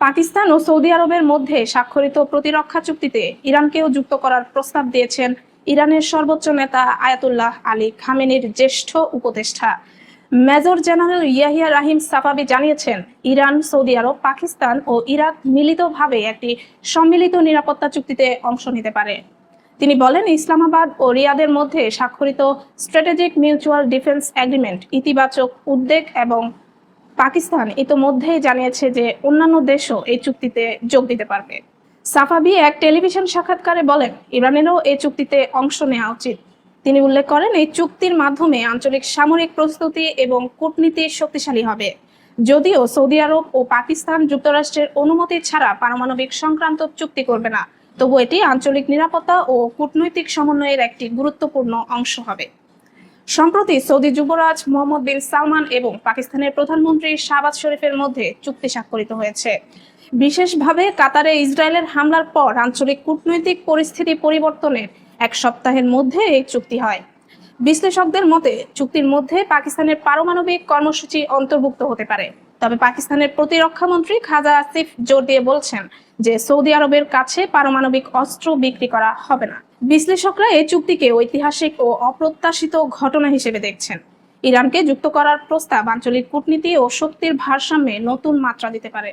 পাকিস্তান ও Saudi আরবের মধ্যে স্বাক্ষরিত প্রতিরক্ষা চুক্তিতে ইরানকেও যুক্ত করার প্রস্তাব দিয়েছেন ইরানের সর্বোচ্চ নেতা আয়াতুল্লাহ আলী খামেনির জ্যেষ্ঠ উপদেষ্টা। Major general Yahya Rahim Safavi জানিয়েছেন, ইরান, সৌদি আরব, পাকিস্তান ও ইরাক মিলিতভাবে একটি সম্মিলিত নিরাপত্তা চুক্তিতে অংশ নিতে পারে। তিনি বলেন, ইসলামাবাদ ও রিয়াদের মধ্যে স্বাক্ষরিত স্ট্র্যাটেজিক মিউচুয়াল ডিফেন্স এগ্রিমেন্ট ইতিবাচক উদ্বেগ এবং পাকিস্তান ইতোমধ্যেই জানিয়েছে যে অন্যান্য দেশও এই চুক্তিতে যোগ দিতে পারবে। সাফাবি এক টেলিভিশন সাক্ষাৎকারে বলেন, ইরানেরও এই চুক্তিতে অংশ নেওয়া উচিত। তিনি উল্লেখ করেন, এই চুক্তির মাধ্যমে আঞ্চলিক সামরিক প্রস্তুতি এবং কূটনীতি শক্তিশালী হবে। যদিও সৌদি আরব ও পাকিস্তান যুক্তরাষ্ট্রের অনুমতি ছাড়া পারমাণবিক সংক্রান্ত চুক্তি করবে না, তবু এটি আঞ্চলিক নিরাপত্তা ও কূটনৈতিক সমন্বয়ের একটি গুরুত্বপূর্ণ অংশ হবে। সম্প্রতি সৌদি যুবরাজ মোহাম্মদ বিন সালমান এবং পাকিস্তানের প্রধানমন্ত্রী শাহবাজ শরীফের মধ্যে চুক্তি স্বাক্ষরিত হয়েছে। বিশেষভাবে কাতারে ইসরায়েলের হামলার পর আঞ্চলিক কূটনৈতিক পরিস্থিতি পরিবর্তনের এক সপ্তাহের মধ্যে এই চুক্তি হয়। বিশ্লেষকদের মতে, চুক্তির মধ্যে পাকিস্তানের পারমাণবিক কর্মসূচি অন্তর্ভুক্ত হতে পারে। তবে পাকিস্তানের প্রতিরক্ষা মন্ত্রী খাজা আসিফ জোর দিয়ে বলছেন যে, সৌদি আরবের কাছে পারমাণবিক অস্ত্র বিক্রি করা হবে না। বিশ্লেষকরা এই চুক্তিকে ঐতিহাসিক ও অপ্রত্যাশিত ঘটনা হিসেবে দেখছেন। ইরানকে যুক্ত করার প্রস্তাব আঞ্চলিক কূটনীতি ও শক্তির ভারসাম্যে নতুন মাত্রা দিতে পারে।